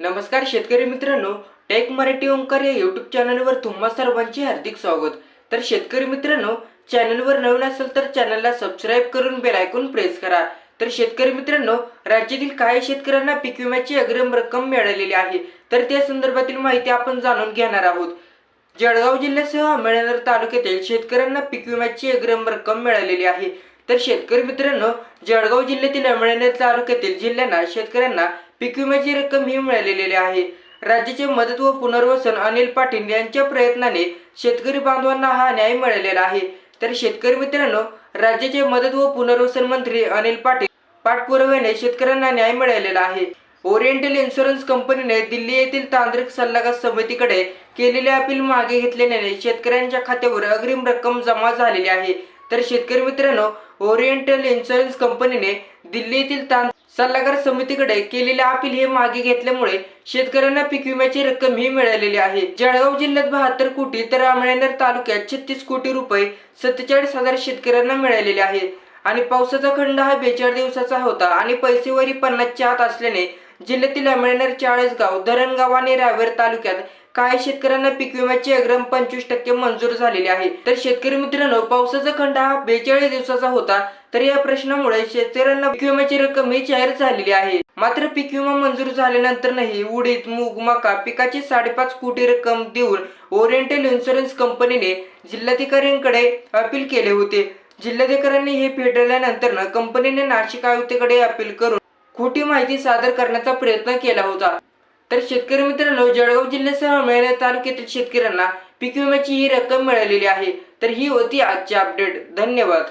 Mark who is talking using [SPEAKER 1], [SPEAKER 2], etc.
[SPEAKER 1] नमस्कार शेतकरी मित्रांनो टेक मराठी ओंकार या युट्यूब चॅनलवर तुम्हा सर्वांचे हार्दिक स्वागत. तर शेतकरी मित्रांनो चॅनलवर नवीन असेल तर चॅनलला सबस्क्राईब करून बेल आयकॉन प्रेस करा. तर शेतकरी मित्रांनो राज्यातील काही शेतकऱ्यांना पीक विम्याची अग्रिम रक्कम मिळालेली आहे. तर त्या संदर्भातील माहिती आपण जाणून घेणार आहोत. जळगाव जिल्ह्यासह अमळनेर तालुक्यातील शेतकऱ्यांना पीक विम्याची अग्रिम रक्कम मिळालेली आहे. तर शेतकरी मित्रांनो जळगाव जिल्ह्यातील अमळनेर तालुक्यातील जिल्ह्यांना शेतकऱ्यांना पीक विम्याची रक्कम ही मिळालेली आहे. राज्याचे मदत व पुनर्वसन अनिल पाटील यांच्या प्रयत्नाने शेतकरी बांधवांना हा न्याय मिळालेला आहे. तर शेतकरी मित्रांनो राज्याचे मदत व पुनर्वसन मंत्री अनिल पाटील पाठपुराव्याने शेतकऱ्यांना न्याय मिळालेला आहे. ओरिएंटल इन्शुरन्स कंपनीने दिल्ली येथील तांत्रिक सल्लागार समितीकडे केलेले अपील मागे घेतल्याने शेतकऱ्यांच्या खात्यावर अग्रिम रक्कम जमा झालेली आहे. तर शेतकरी मित्रांनो ओरिएंटल इन्शुरन्स कंपनीने दिल्ली येथील तांत्रिक सल्लागार समितीकडे केलेले अपील हे मागे घेतल्यामुळे शेतकऱ्यांना पीक विम्याची रक्कम ही मिळालेली आहे. जळगाव जिल्ह्यात बहात्तर कोटी तर अमळनेर तालुक्यात छत्तीस कोटी रुपये सत्तेचाळीस हजार शेतकऱ्यांना मिळालेले आहे. आणि पावसाचा खंड हा बेचाळ दिवसाचा होता आणि पैसेवारी पन्नासच्या आत असल्याने जिल्ह्यातील अमळनेर चाळीसगाव धरणगाव आणि रावेर तालुक्यात काही शेतकऱ्यांना पीक विम्याची अग्रम पंचवीस टक्के मंजूर झालेली आहे? तर शेतकरी मित्रांनो पावसाचा खंड हा बेचाळीस दिवसाचा होता. तर या प्रश्नामुळे शेतकऱ्यांना पीक विम्याची रक्कम ही जाहीर झालेली आहे. मात्र पीक विमा मंजूर झाल्यानंतरही उडीद मूग मका पिकाची साडेपाच कोटी रक्कम देऊन ओरिएंटल इन्शुरन्स कंपनीने जिल्हाधिकाऱ्यांकडे अपील केले होते. जिल्हाधिकाऱ्यांनी हे फेटाळल्यानंतर कंपनीने नाशिक आयुक्ताकडे अपील करून खोटी माहिती सादर करण्याचा प्रयत्न केला होता. तर शेतकरी मित्रांनो जळगाव जिल्ह्यासह अमळनेर तालुक्यातील शेतकऱ्यांना पीक विम्याची ही रक्कम मिळालेली आहे. तर ही होती आजची अपडेट धन्यवाद.